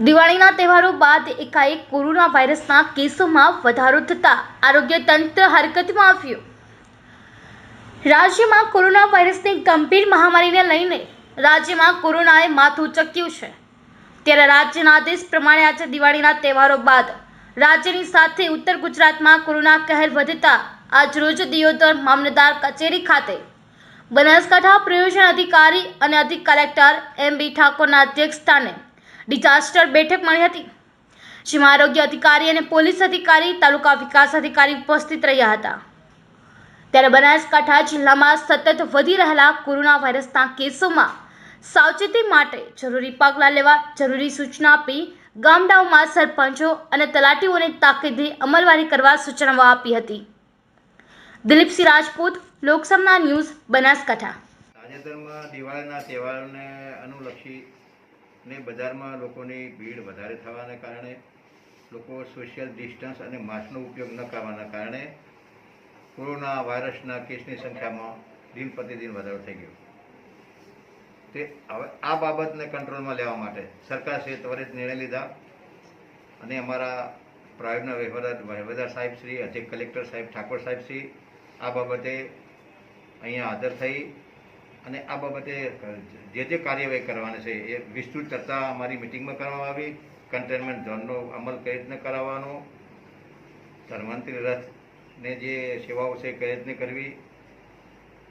દિવાળીના તહેવારો બાદ એકાએક કોરોના વાયરસના કેસોમાં વધારો થતાં આરોગ્ય તંત્ર હરકતમાં આવ્યું. રાજ્યમાં કોરોના વાયરસની ગંભીર મહામારીને લઈને રાજ્યમાં કોરોનાએ માથું ચક્યું છે. ત્યારે રાજ્યના આદેશ પ્રમાણે આજે દિવાળીના તહેવારો બાદ રાજ્યની સાથે ઉત્તર ગુજરાતમાં કોરોના કહેર વધતા આજરોજ દિયોદર મામલતદાર કચેરી ખાતે બનાસકાંઠા પ્રયોજન અધિકારી અને અધિક કલેક્ટર એમ બી ઠાકોરના અધ્યક્ષસ્થાને ડિઝાસ્ટર બેઠક મળી હતી. જેમાં આરોગ્ય અધિકારી અને પોલીસ અધિકારી, તાલુકા વિકાસ અધિકારી ઉપસ્થિત રહ્યા હતા. ત્યારે બનાસકાંઠા જિલ્લામાં સતત વધી રહેલા કોરોના વાયરસના કેસોમાં સાવચેતી માટે જરૂરી પગલાં લેવા જરૂરી સૂચના આપી ગામડાઓમાં સરપંચો અને તલાટીઓને તાકીદે અમલવારી કરવા સૂચનાઓ આપી હતી. દિલીપસિંહ રાજપૂત, લોકસમના ન્યૂઝ બનાસકાંઠા. તાજેતરમાં દિવાળીના તહેવારને અનુલક્ષી ને બજારમાં લોકોની ભીડ વધારે થવાને કારણે, લોકો સોશિયલ ડિસ્ટન્સ અને માસ્કનો ઉપયોગ ન કરવાના કારણે કોરોના વાયરસના કેસની સંખ્યામાં દિન પ્રતિદિન વધારો થઈ ગયો. તે હવે આ બાબતને કંટ્રોલમાં લેવા માટે સરકારશ્રીએ ત્વરિત નિર્ણય લીધા અને અમારા પ્રાયોગના વહીવટદાર વહીવટદાર સાહેબ શ્રી, અધિક કલેક્ટર સાહેબ ઠાકોર સાહેબ શ્રી આ બાબતે અહીંયા હાજર થઈ અને આ બાબતે જે જે કાર્યવાહી કરવાની છે એ વિસ્તૃત ચર્ચા અમારી મિટિંગમાં કરવામાં આવી. કન્ટેનમેન્ટ ઝોનનો અમલ કઈ રીતને કરાવવાનો? ધન્વંતરી રથને જે સેવાઓ છે કઈ રીતને કરવી?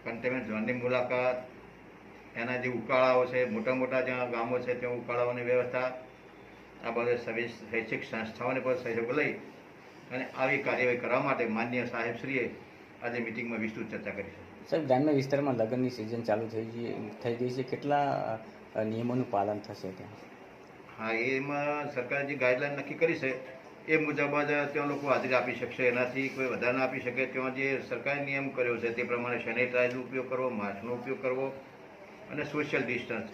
કન્ટેનમેન્ટ ઝોનની મુલાકાત, એના જે ઉકાળાઓ છે મોટા મોટા જ્યાં ગામો છે ત્યાં ઉકાળાઓની વ્યવસ્થા, આ બધે શૈક્ષિક સંસ્થાઓને પણ સહયોગ લઈ અને આવી કાર્યવાહી કરવા માટે માન્ય સાહેબશ્રીએ આજે મિટિંગમાં વિસ્તૃત ચર્ચા કરી છે. સાહેબ ગ્રામ્ય વિસ્તારમાં લગ્નની સિઝન ચાલુ થઈ ગઈ થઈ ગઈ છે. કેટલા નિયમોનું પાલન થશે ત્યાં? હા, એમાં સરકારે જે ગાઈડલાઈન નક્કી કરી છે, એ મુજબ જ ત્યાં લોકો હાજરી આપી શકશે. એનાથી કોઈ વધારે ના આપી શકે. ત્યાં જે સરકારે નિયમ કર્યો છે, તે પ્રમાણે સેનેટાઈઝનો ઉપયોગ કરવો માસ્કનો ઉપયોગ કરવો અને સોશિયલ ડિસ્ટન્સ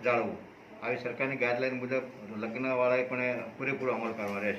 જાળવવું. આવી સરકારની ગાઈડલાઈન મુજબ લગ્નવાળાએ પણ પૂરેપૂરો અમલ કરવા રહેશે.